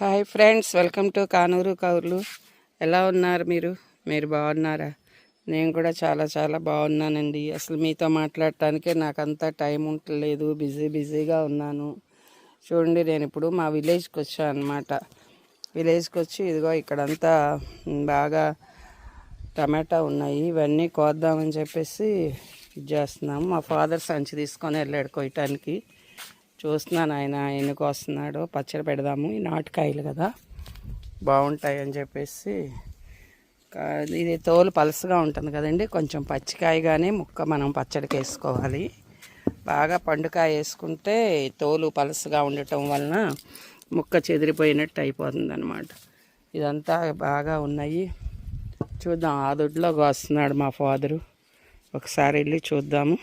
Hi friends welcome to కానూరు కౌర్లు. ఎలా ఉన్నారు మీరు? మీరు బాగున్నారా? నేను కూడా చాలా చాలా బాగున్నానండి. అసలు మీతో మాట్లాడటానికే నాకు టైం ఉండలేదు. బిజీ బిజీగా ఉన్నాను. చూడండి నేను ఇప్పుడు మా విలేజ్కి వచ్చాను అనమాట విలేజ్కి వచ్చి ఇదిగో ఇక్కడంతా బాగా టమాటా ఉన్నాయి. ఇవన్నీ కోద్దామని చెప్పేసి ఇది చేస్తున్నాము. మా ఫాదర్ సంచి తీసుకొని వెళ్ళాడు కొయ్యటానికి. చూస్తున్నాను ఆయన ఎందుకు వస్తున్నాడో. పచ్చడి పెడదాము. ఈ నాటుకాయలు కదా. బాగుంటాయి అని చెప్పేసి ఇది తోలు పలసగా ఉంటుంది కదండి. కొంచెం పచ్చికాయగానే ముక్క మనం పచ్చడికి వేసుకోవాలి. బాగా పండుకాయ వేసుకుంటే తోలు పలసగా ఉండటం వలన ముక్క చెదిరిపోయినట్టు అయిపోతుంది అనమాట ఇదంతా బాగా ఉన్నాయి. చూద్దాం. ఆ వస్తున్నాడు మా ఫాదరు. ఒకసారి వెళ్ళి చూద్దాము.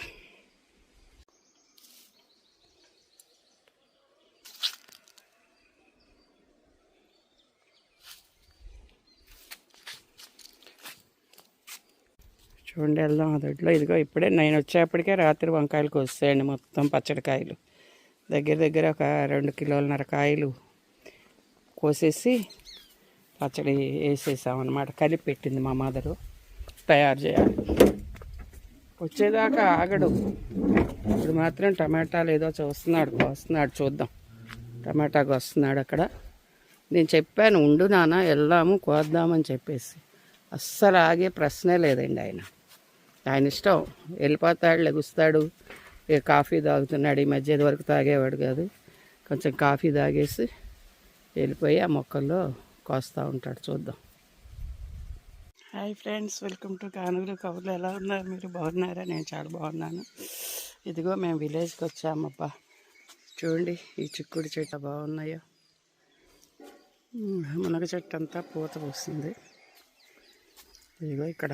చూడండి వెళ్దాం అదొడ్లో ఇదిగో ఇప్పుడే నేను వచ్చేప్పటికే రాత్రి వంకాయలు కోసేయండి మొత్తం పచ్చడికాయలు దగ్గర దగ్గర ఒక రెండు కిలోలన్నర కాయలు కోసేసి పచ్చడి వేసేసామన్నమాట. కలిపి పెట్టింది మా మదరు. తయారు చేయాలి. వచ్చేదాకా ఆగడు. ఇప్పుడు మాత్రం టమాటాలు ఏదో చూస్తున్నాడు వస్తున్నాడు చూద్దాం. టమాటాకు వస్తున్నాడు అక్కడ. నేను చెప్పాను ఉండు నాన్న వెళ్దాము కోద్దామని చెప్పేసి. అస్సలు ఆగే ప్రశ్నే లేదండి ఆయన. ఆయన ఇష్టం. వెళ్ళిపోతాడు లెగుస్తాడు. ఇక కాఫీ తాగుతున్నాడు. ఈ మధ్య వరకు తాగేవాడు కాదు. కొంచెం కాఫీ తాగేసి వెళ్ళిపోయి ఆ మొక్కల్లో కోస్తూ ఉంటాడు. చూద్దాం. Hi friends welcome to Kanugulu Kaburlu. ఎలా ఉన్నారు? మీరు బాగున్నారా? నేను చాలా బాగున్నాను. ఇదిగో మేము విలేజ్కి వచ్చామబ్బా. చూడండి ఈ చిక్కుడు చెట్టు బాగున్నాయో. మునగ చెట్టు అంతా పూత పోస్తుంది ఇదిగో ఇక్కడ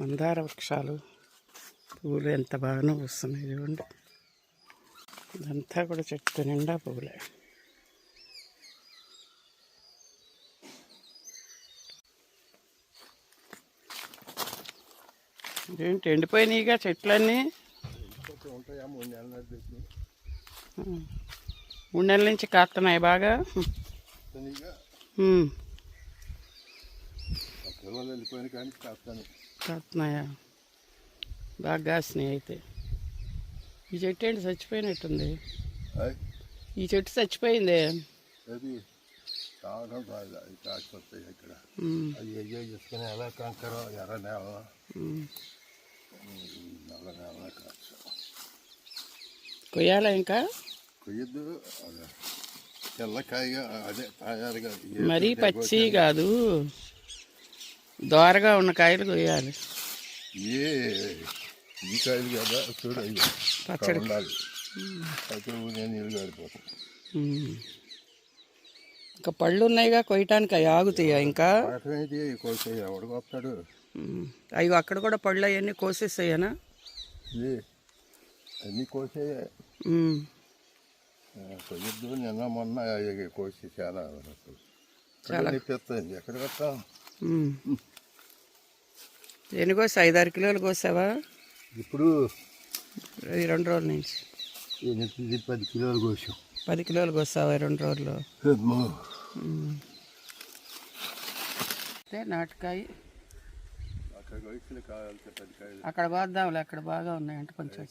మందార వృక్షాలు పువ్వులు ఎంత బాగానో వస్తున్నాయి చూడండి. ఇదంతా కూడా చెట్టు నిండా పువ్వులే ఏంటి ఎండిపోయినాయిగా చెట్లన్నీ. మూడు నెలల నుంచి కాస్తున్నాయి బాగా? వెళ్ళిపోయిన కానీ కాస్తాను కాస్తున్నాయా బాగా కాసినాయి అయితే ఈ చెట్టు ఏంటి? చచ్చిపోయినట్టుంది. ఈ చెట్టు చచ్చిపోయిందే? అది కావడం రాదు అది కాకపోతాయి ఇక్కడ అది చేసుకుని ఎలా కంకర ఎర్ర నేల. నల్ల నేల కాచు కొయ్యాలా ఇంకా? కొయ్యద్దు. తెల్లకాయగా అదే తయారుగా. మరీ పచ్చి కాదు. దోరగా ఉన్న కాయలు కొయ్యాలి ఏ ఈ కాయలు కదా చూడు పచ్చడి. ఇంకా పళ్ళు ఉన్నాయిగా కొయ్యటానికి అవి ఆగుతాయా ఇంకా. అయ్యో అక్కడ కూడా పళ్ళు అవన్నీ కోసేసాయనా ఏ అన్నీ కోసే. కొయ్యద్దు నిన్న మొన్న కోసి చాలా చాలా. ఎక్కడ ఉమ్. ఎన్ని కోసి ఐదారు కిలోలు కోసావా ఇప్పుడు ఈ రెండు రోజుల నుంచి. ఎనిమిది పది కిలోలు కోసాం. పది కిలోలు కోసావా రెండు రోజులు? నాటుకాయ. అక్కడ వయసులు కావాలి పది కాయలు. అక్కడ బాగా ఉన్నాయంట కొంచెం